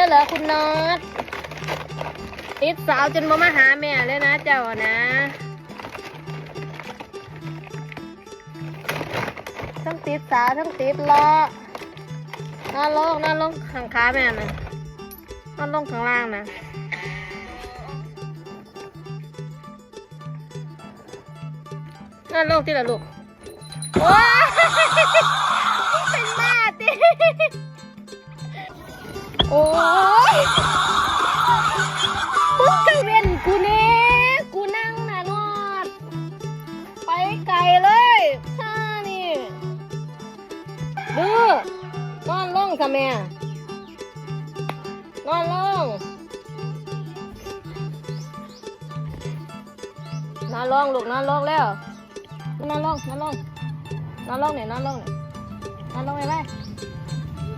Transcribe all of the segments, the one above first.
แล้วเหรอคุณน็อตติดสาวจนมามาหาแม่เลยนะเจ้านะทั้งติดสาวทั้งติดล้อน่าลงน่าลงข้างขาแม่นะน่าลงข้างล่างนะน่าลงที่ละลูกว้า ดื้อนอนลงค่ะแม่นอนลงนอนลงลูกนอนลงแล้วนอนลงนอนลงนอนลงเนี่ยนอนลงเนี่ยนอนลงไปเลย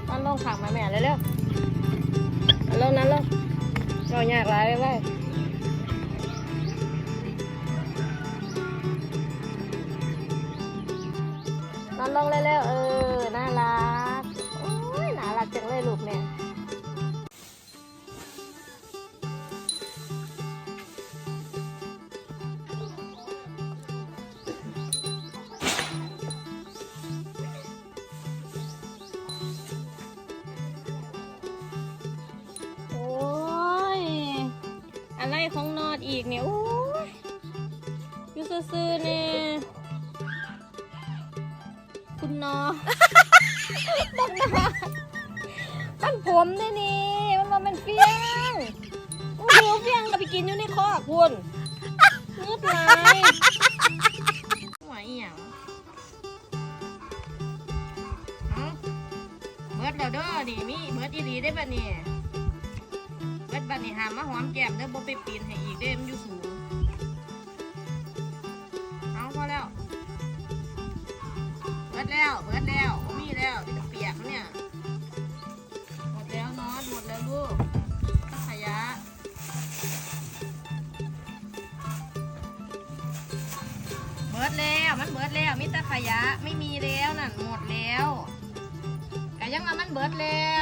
นอนลงขังมาแม่เร็วๆนั่นลงนั่นลงเราอยากหลายไปนั่นลงเร็วๆเออ จังเลยลูกเนี่ยโอ้ยอะไรของนอดอีกเนี่ยโอ้ยอยู่ซื่อๆเนี่ยคุณนอ บังนา มันผมนี่นี่มันว่ามันเฟี้ยงโอ้ยเฟี้ยงก็ไปกินอยู่ในคอคุณงืดไหลายหัวอีหยังเอ้าเบิดแล้วเด้อนี่มีเบิดอีหลีได้แบบนี้เบิดบัดนี้หามมาหอมแก้มเด้อบ่ไปปีนให้อีกเด้อมันอยู่สูงเอาพอแล้ว เบิดแล้ว เบิดแล้วบ่มีแล้ว ขยะเบิดแล้วมันเบิดแล้วมิตรขยะไม่มีแล้วนั่นหมดแล้วแต่ยังว่ามันเบิดแล้ว